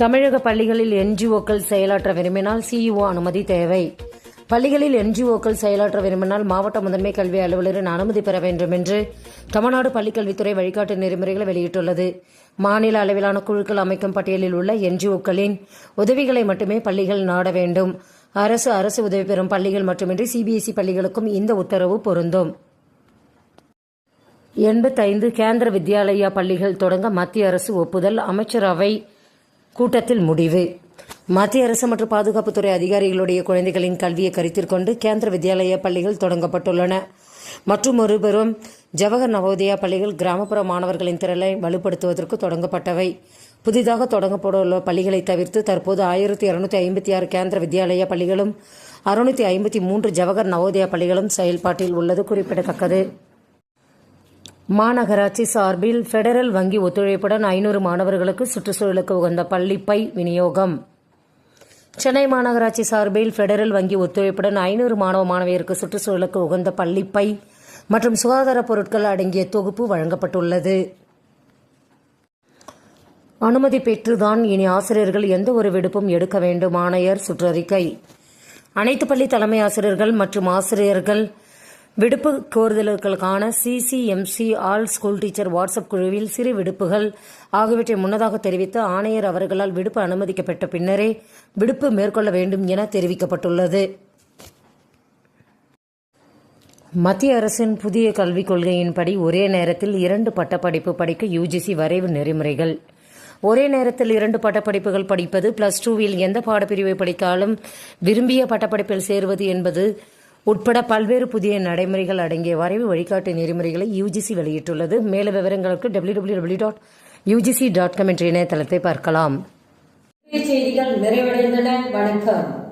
தமிழக பள்ளிகளில் என்ஜிஓக்கள் செயலாற்ற விரும்பினால் சிஇஓ அனுமதி தேவை. பள்ளிகளில் என்ஜிஓக்கள் செயலாற்ற விரும்பினால் மாவட்ட முதன்மை கல்வி அலுவலரின் அனுமதி பெற வேண்டும் என்று தமிழ்நாடு பள்ளிக்கல்வித்துறை வழிகாட்டு நெறிமுறைகளை வெளியிட்டுள்ளது. மாநில அளவிலான குழுக்கள் அமைக்கும் பட்டியலில் உள்ள என்ஜிஓக்களின் உதவிகளை மட்டுமே பள்ளிகள் நாட வேண்டும். அரசு அரசு உதவி பெறும் பள்ளிகள் மட்டுமின்றி சிபிஎஸ்இ பள்ளிகளுக்கும் இந்த உத்தரவு பொருந்தும். எண்பத்தைந்து கேந்திர வித்யாலயா பள்ளிகள் தொடங்க மத்திய அரசு ஒப்புதல். அமைச்சரவை கூட்டத்தில் முடிவு. மத்திய அரசு மற்றும் பாதுகாப்புத்துறை அதிகாரிகளுடைய குழந்தைகளின் கல்வியை கருத்தில் கொண்டு கேந்திர வித்யாலய பள்ளிகள் தொடங்கப்பட்டுள்ளன. மற்றும் ஒருபெரும் ஜவஹர் நவோதயா பள்ளிகள் கிராமப்புற மாணவர்களின் திறனை வலுப்படுத்துவதற்கு தொடங்கப்பட்டவை. புதிதாக தொடங்கப்பட்டுள்ள பள்ளிகளை தவிர்த்து தற்போது ஆயிரத்தி இருநூத்தி ஐம்பத்தி ஆறு கேந்திர வித்யாலய பள்ளிகளும் அறுநூத்தி ஐம்பத்தி மூன்று ஜவஹர் நவோதயா பள்ளிகளும் செயல்பாட்டில் உள்ளது குறிப்பிடத்தக்கது. மாநகராட்சி சார்பில் பெடரல் வங்கி ஒத்துழைப்புடன் ஐநூறு மாணவர்களுக்கு சுற்றுச்சூழலுக்கு உகந்த பள்ளிப்பை விநியோகம். சென்னை மாநகராட்சி சார்பில் பெடரல் வங்கி ஒத்துழைப்புடன் ஐநூறு மாணவ மாணவியருக்கு சுற்றுச்சூழலுக்கு உகந்த பள்ளிப்பை மற்றும் சுகாதார பொருட்கள் அடங்கிய தொகுப்பு வழங்கப்பட்டுள்ளது. அனுமதி பெற்றுதான் இனி ஆசிரியர்கள் எந்த ஒரு விடுப்பும் எடுக்க வேண்டும் ஆணையர் சுற்றறிக்கை. அனைத்து பள்ளி தலைமை ஆசிரியர்கள் மற்றும் ஆசிரியர்கள் விடுப்பு கோருதல்களுக்கான CCMC all school teacher WhatsApp குழுவில் சிறு விடுப்புகள் ஆகியவற்றை முன்னதாக தெரிவித்து ஆணையர் அவர்களால் விடுப்பு அனுமதிக்கப்பட்ட பின்னரே விடுப்பு மேற்கொள்ள வேண்டும் என தெரிவிக்கப்பட்டுள்ளது. மத்திய அரசின் புதிய கல்விக் கொள்கையின்படி ஒரே நேரத்தில் இரண்டு பட்டப்படிப்பு படிக்க யுஜிசி வரைவு நெறிமுறைகள். ஒரே நேரத்தில் இரண்டு பட்டப்படிப்புகள் படிப்பது பிளஸ் டூவில் எந்த பாடப்பிரிவை படித்தாலும் விரும்பிய பட்டப்படிப்பில் சேருவது என்பது உட்பட பல்வேறு புதிய நடைமுறைகள் அடங்கிய வரைவு வழிகாட்டு நெறிமுறைகளை யுஜிசி வெளியிட்டுள்ளது. மேல விவரங்களுக்கு W W W dot UGC dot com என்ற இணையதளத்தை பார்க்கலாம். செய்திகள் நிறைவடைந்தன. வணக்கம்.